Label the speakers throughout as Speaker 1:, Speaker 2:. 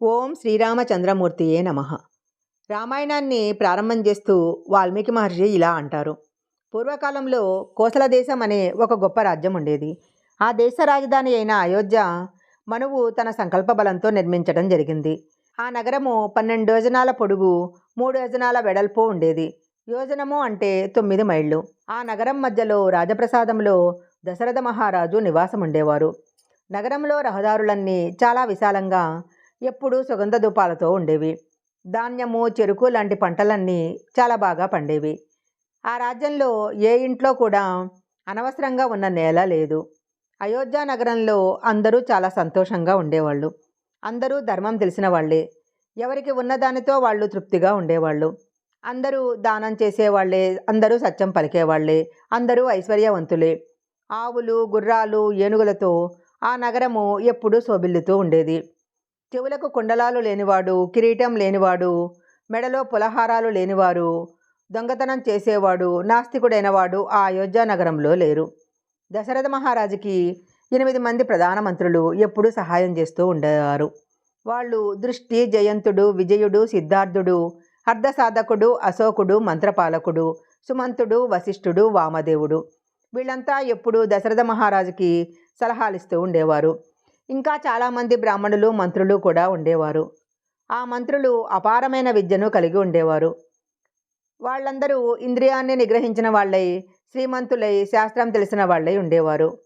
Speaker 1: ఓం శ్రీరామచంద్రమూర్తియే నమ. రామాయణాన్ని ప్రారంభం చేస్తూ వాల్మీకి మహర్షి ఇలా అంటారు. పూర్వకాలంలో కోసల దేశం అనే ఒక గొప్ప రాజ్యం ఉండేది. ఆ దేశ రాజధాని అయిన అయోధ్య మనువు తన సంకల్ప బలంతో నిర్మించడం జరిగింది. ఆ నగరము పన్నెండు యోజనాల పొడుగు మూడు యోజనాల వెడల్పు ఉండేది. యోజనము అంటే తొమ్మిది మైళ్ళు. ఆ నగరం మధ్యలో రాజప్రసాదంలో దశరథ మహారాజు నివాసం ఉండేవారు నగరంలో రహదారులన్నీ చాలా విశాలంగా ఎప్పుడూ సుగంధ ధూపాలతో ఉండేవి. ధాన్యము చెరుకు లాంటి పంటలన్నీ చాలా బాగా పండేవి. ఆ రాజ్యంలో ఏ ఇంట్లో కూడా అనవసరంగా ఉన్న నేల లేదు. అయోధ్య నగరంలో అందరూ చాలా సంతోషంగా ఉండేవాళ్ళు. అందరూ ధర్మం తెలిసిన వాళ్ళే. ఎవరికి ఉన్నదానితో వాళ్ళు తృప్తిగా ఉండేవాళ్ళు. అందరూ దానం చేసేవాళ్ళే అందరూ సత్యం పలికేవాళ్ళే అందరూ ఐశ్వర్యవంతులే. ఆవులు గుర్రాలు ఏనుగులతో ఆ నగరము ఎప్పుడూ శోభిల్లుతూ ఉండేది. చెవులకు కుండలాలు లేనివాడు కిరీటం లేనివాడు మెడలో పులహారాలు లేనివారు దొంగతనం చేసేవాడు నాస్తికుడైనవాడు ఆ అయోధ్య నగరంలో లేరు. దశరథ మహారాజుకి ఎనిమిది మంది ప్రధానమంత్రులు ఎప్పుడూ సహాయం చేస్తూ ఉండేవారు. వాళ్ళు దృష్టి జయంతుడు విజయుడు సిద్ధార్థుడు అర్ధసాధకుడు అశోకుడు మంత్రపాలకుడు సుమంతుడు వశిష్ఠుడు వామదేవుడు. వీళ్ళంతా ఎప్పుడూ దశరథ మహారాజుకి సలహాలిస్తూ ఉండేవారు. ఇంకా చాలామంది బ్రాహ్మణులు మంత్రులు కూడా ఉండేవారు. ఆ మంత్రులు అపారమైన విద్యను కలిగి ఉండేవారు. వాళ్ళందరూ ఇంద్రియాన్ని నిగ్రహించిన వాళ్ళై శ్రీమంతులై శాస్త్రం తెలిసిన వాళ్ళై ఉండేవారు.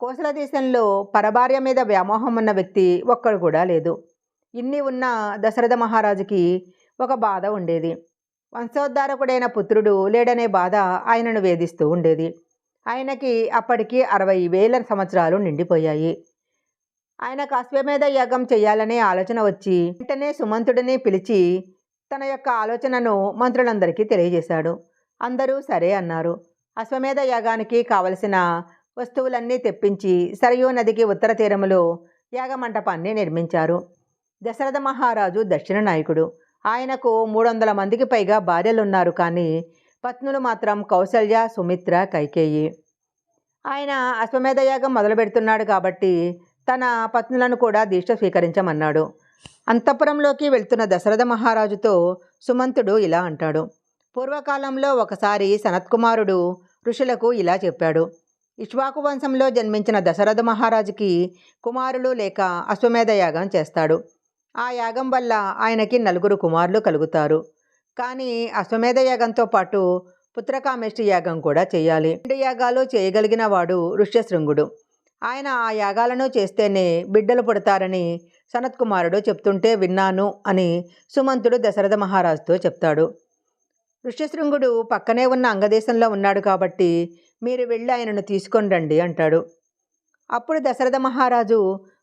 Speaker 1: కోసల దేశంలో పరభార్య మీద వ్యామోహం ఉన్న వ్యక్తి ఒక్కడు కూడా లేదు. ఇన్ని ఉన్న దశరథ మహారాజుకి ఒక బాధ ఉండేది. వంశోద్ధారకుడైన పుత్రుడు లేడనే బాధ ఆయనను వేధిస్తూ ఉండేది. ఆయనకి అప్పటికి అరవై వేల సంవత్సరాలు నిండిపోయాయి. ఆయనకు అశ్వమేధ యాగం చేయాలనే ఆలోచన వచ్చి వెంటనే సుమంతుడిని పిలిచి తన యొక్క ఆలోచనను మంత్రులందరికీ తెలియజేశాడు. అందరూ సరే అన్నారు. అశ్వమేధ యాగానికి కావలసిన వస్తువులన్నీ తెప్పించి సరయూ నదికి ఉత్తర తీరములో యాగమంటపాన్ని నిర్మించారు. దశరథ మహారాజు దక్షిణ నాయకుడు. ఆయనకు మూడు వందల మందికి పైగా భార్యలున్నారు కానీ పత్నులు మాత్రం కౌసల్య సుమిత్ర కైకేయి. ఆయన అశ్వమేధ యాగం మొదలు పెడుతున్నాడు కాబట్టి తన పత్నులను కూడా దీక్ష స్వీకరించమన్నాడు. అంతఃపురంలోకి వెళ్తున్న దశరథ మహారాజుతో సుమంతుడు ఇలా అంటాడు. పూర్వకాలంలో ఒకసారి సనత్కుమారుడు ఋషులకు ఇలా చెప్పాడు. ఇష్వాకు వంశంలో జన్మించిన దశరథ మహారాజుకి కుమారులు లేక అశ్వమేధ యాగం చేస్తాడు. ఆ యాగం వల్ల ఆయనకి నలుగురు కుమారులు కలుగుతారు. కానీ అశ్వమేధ యాగంతో పాటు పుత్రకామేష్టి యాగం కూడా చేయాలి. రెండు యాగాలు చేయగలిగిన వాడు ఋష్యశృంగుడు. ఆయన ఆ యాగాలను చేస్తేనే బిడ్డలు పుడతారని సనత్కుమారుడు చెప్తుంటే విన్నాను అని సుమంతుడు దశరథ మహారాజుతో చెప్తాడు. ఋష్యశృంగుడు పక్కనే ఉన్న అంగదేశంలో ఉన్నాడు కాబట్టి మీరు వెళ్ళి ఆయనను తీసుకొని రండి అంటాడు. అప్పుడు దశరథ మహారాజు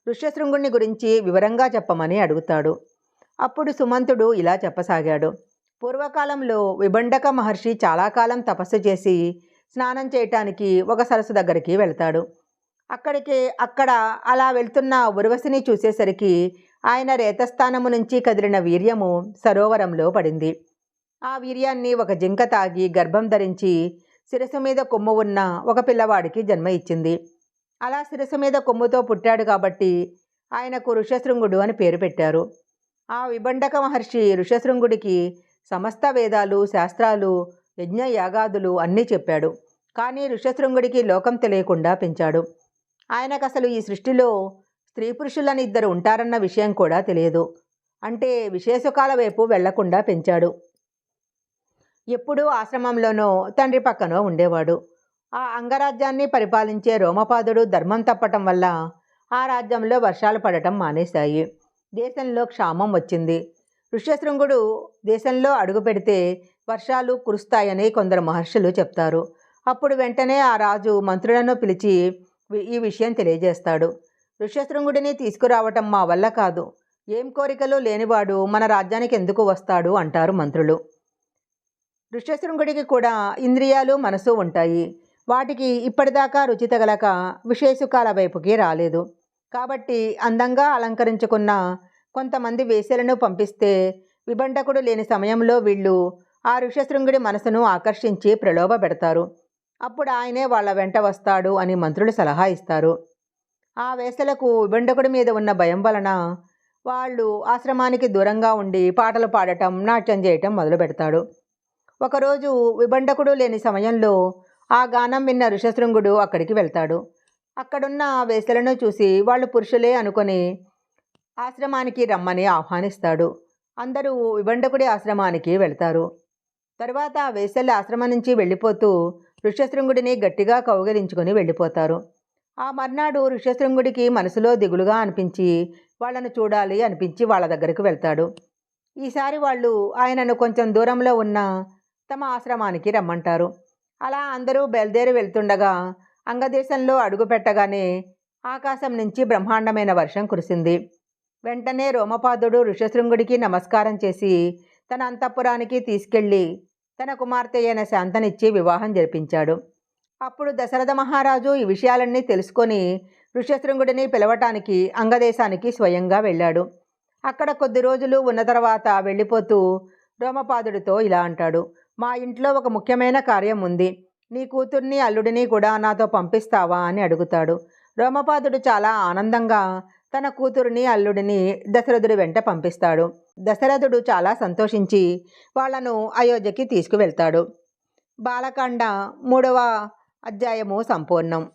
Speaker 1: ఋష్యశృంగుణ్ణి గురించి వివరంగా చెప్పమని అడుగుతాడు. అప్పుడు సుమంతుడు ఇలా చెప్పసాగాడు. పూర్వకాలంలో విబండక మహర్షి చాలా కాలం తపస్సు చేసి స్నానం చేయటానికి ఒక సరస్సు దగ్గరికి వెళ్తాడు. అక్కడికి అక్కడ అలా వెళ్తున్న ఉర్వశిని చూసేసరికి ఆయన రేతస్థానము నుంచి కదిలిన వీర్యము సరోవరంలో పడింది. ఆ వీర్యాన్ని ఒక జింక తాగి గర్భం ధరించి శిరసు మీద కొమ్ము ఉన్న ఒక పిల్లవాడికి జన్మ ఇచ్చింది. అలా శిరస్సు మీద కొమ్ముతో పుట్టాడు కాబట్టి ఆయనకు ఋషశృంగుడు అని పేరు పెట్టారు. ఆ విబండక మహర్షి ఋషశృంగుడికి సమస్త వేదాలు శాస్త్రాలు యజ్ఞ యాగాదులు అన్నీ చెప్పాడు. కానీ ఋషశృంగుడికి లోకం తెలియకుండా పెంచాడు. ఆయనకు అసలు ఈ సృష్టిలో స్త్రీ పురుషులని ఇద్దరు ఉంటారన్న విషయం కూడా తెలియదు. అంటే విశేషకాల వైపు వెళ్ళకుండా పెంచాడు. ఎప్పుడూ ఆశ్రమంలోనో తండ్రి పక్కనో ఉండేవాడు. ఆ అంగరాజ్యాన్ని పరిపాలించే రోమపాదుడు ధర్మం తప్పటం వల్ల ఆ రాజ్యంలో వర్షాలు పడటం మానేశాయి. దేశంలో క్షామం వచ్చింది. ఋష్యశృంగుడు దేశంలో అడుగు పెడితే వర్షాలు కురుస్తాయని కొందరు మహర్షులు చెప్తారు. అప్పుడు వెంటనే ఆ రాజు మంత్రులను పిలిచి ఈ విషయం తెలియజేస్తాడు. ఋష్యశృంగుడిని తీసుకురావటం మా వల్ల కాదు. ఏం కోరికలు లేనివాడు మన రాజ్యానికి ఎందుకు వస్తాడు? అంటారు మంత్రులు. ఋష్యశృంగుడికి కూడా ఇంద్రియాలు మనసు ఉంటాయి. వాటికి ఇప్పటిదాకా రుచి తగలక విశేషుకాల వైపుకి రాలేదు. కాబట్టి అందంగా అలంకరించుకున్న కొంతమంది వేశ్యలను పంపిస్తే విభండకుడు లేని సమయంలో వీళ్ళు ఆ ఋష్యశృంగుడి మనసును ఆకర్షించి ప్రలోభ పెడతారు అప్పుడు ఆయనే వాళ్ళ వెంట వస్తాడు అని మంత్రులు సలహా ఇస్తారు. ఆ వేసలకు విబండకుడి మీద ఉన్న భయం వలన వాళ్ళు ఆశ్రమానికి దూరంగా ఉండి పాటలు పాడటం నాట్యం చేయటం మొదలు పెడతాడు. ఒకరోజు విబండకుడు లేని సమయంలో ఆ గానం విన్న ఋషశృంగుడు అక్కడికి వెళ్తాడు. అక్కడున్న వేసలను చూసి వాళ్ళు పురుషులే అనుకొని ఆశ్రమానికి రమ్మని ఆహ్వానిస్తాడు. అందరూ విబండకుడి ఆశ్రమానికి వెళ్తారు. తర్వాత ఆ ఆశ్రమం నుంచి వెళ్ళిపోతూ ఋష్యశృంగుడిని గట్టిగా కౌగలించుకొని వెళ్ళిపోతారు. ఆ మర్నాడు ఋష్యశృంగుడికి మనసులో దిగులుగా అనిపించి వాళ్ళను చూడాలి అనిపించి వాళ్ళ దగ్గరకు వెళ్తాడు. ఈసారి వాళ్ళు ఆయనను కొంచెం దూరంలో ఉన్న తమ ఆశ్రమానికి రమ్మంటారు. అలా అందరూ బయలుదేరి వెళ్తుండగా అంగదేశంలో అడుగు పెట్టగానే ఆకాశం నుంచి బ్రహ్మాండమైన వర్షం కురిసింది. వెంటనే రోమపాదుడు ఋషశృంగుడికి నమస్కారం చేసి తన అంతఃపురానికి తీసుకెళ్ళి తన కుమార్తె అయిన శాంతనిచ్చి వివాహం జరిపించాడు. అప్పుడు దశరథ మహారాజు ఈ విషయాలన్నీ తెలుసుకొని ఋష్యశృంగుడిని పిలవటానికి అంగదేశానికి స్వయంగా వెళ్ళాడు. అక్కడ కొద్ది రోజులు ఉన్న తర్వాత వెళ్ళిపోతూ రోమపాదుడితో ఇలా అంటాడు. మా ఇంట్లో ఒక ముఖ్యమైన కార్యం ఉంది. నీ కూతుర్ని అల్లుడిని కూడా నాతో పంపిస్తావా? అని అడుగుతాడు. రోమపాదుడు చాలా ఆనందంగా తన కూతురిని అల్లుడిని దశరథుడి వెంట పంపిస్తాడు. దశరథుడు చాలా సంతోషించి వాళ్ళను అయోధ్యకి తీసుకువెళ్తాడు. బాలకాండ మూడవ అధ్యాయము సంపూర్ణం.